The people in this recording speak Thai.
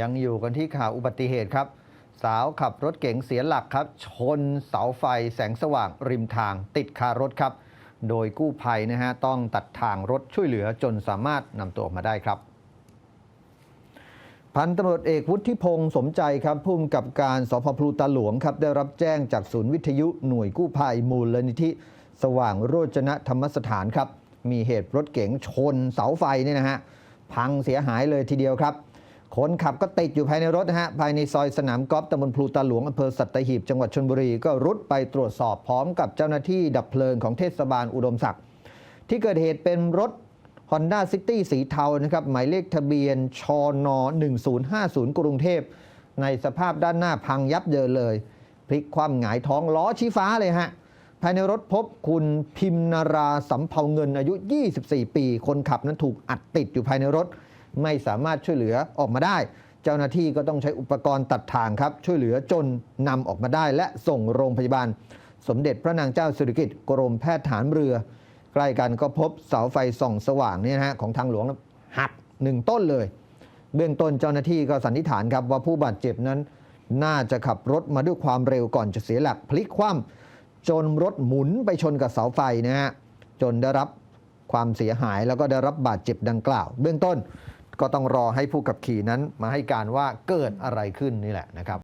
ยังอยู่กันที่ข่าวอุบัติเหตุครับ สาวขับรถเก๋งเสียหลักครับ ชนเสาไฟแสงสว่างริมทาง ติดคารถครับ โดยกู้ภัยนะฮะต้องตัดทางรถช่วยเหลือจนสามารถนำตัวออกมาได้ครับ พันตำรวจเอกวุฒิพงศ์สมใจครับผู้กำกับการสพพลูตาหลวงครับได้รับแจ้งจากศูนย์วิทยุหน่วยกู้ภัยมูลนิธิ สว่างโรจนธรรมสถานครับ มีเหตุรถเก๋งชนเสาไฟเนี่ยนะฮะพังเสียหายเลยทีเดียวครับ คนขับก็ติดอยู่ภายในรถนะฮะ ภายในซอยสนามกอล์ฟตำบลพลูตาหลวงอำเภอสัตหีบ จังหวัดชนบุรี ก็รุดไปตรวจสอบพร้อมกับเจ้าหน้าที่ดับเพลิงของเทศบาลอุดมศักดิ์ ที่เกิดเหตุเป็นรถ Honda City สีเทานะครับ หมายเลขทะเบียนชน 1050 กรุงเทพ ในสภาพด้านหน้าพังยับเยินเลย พลิกคว่ำหงายท้องล้อชี้ฟ้าเลยฮะ ภายในรถพบคุณพิมนาราสำเภาเงินอายุ 24 ปี คนขับนั้นถูกอัดติดอยู่ภายในรถ ไม่สามารถช่วยเหลือออกมาได้ เจ้าหน้าที่ก็ต้องใช้อุปกรณ์ตัดทางครับช่วยเหลือจนนำออกมาได้ และส่งโรงพยาบาล สมเด็จพระนางเจ้าสิริกิติ์กรมแพทย์ฐานเรือ ใกล้กันก็พบเสาไฟส่องสว่างเนี่ยนะฮะของทางหลวงหักหนึ่งต้นเลย เบื้องต้นเจ้าหน้าที่ก็สันนิษฐานครับว่าผู้บาดเจ็บนั้น น่าจะขับรถมาด้วยความเร็วก่อนจะเสียหลักพลิกคว่ำจนรถหมุนไปชนกับเสาไฟนะฮะจนได้รับความเสียหายแล้วก็ได้รับบาดเจ็บดังกล่าว เบื้องต้น ก็ต้องรอให้ผู้ขับขี่นั้นมาให้การว่าเกิดอะไรขึ้นนี่แหละนะครับ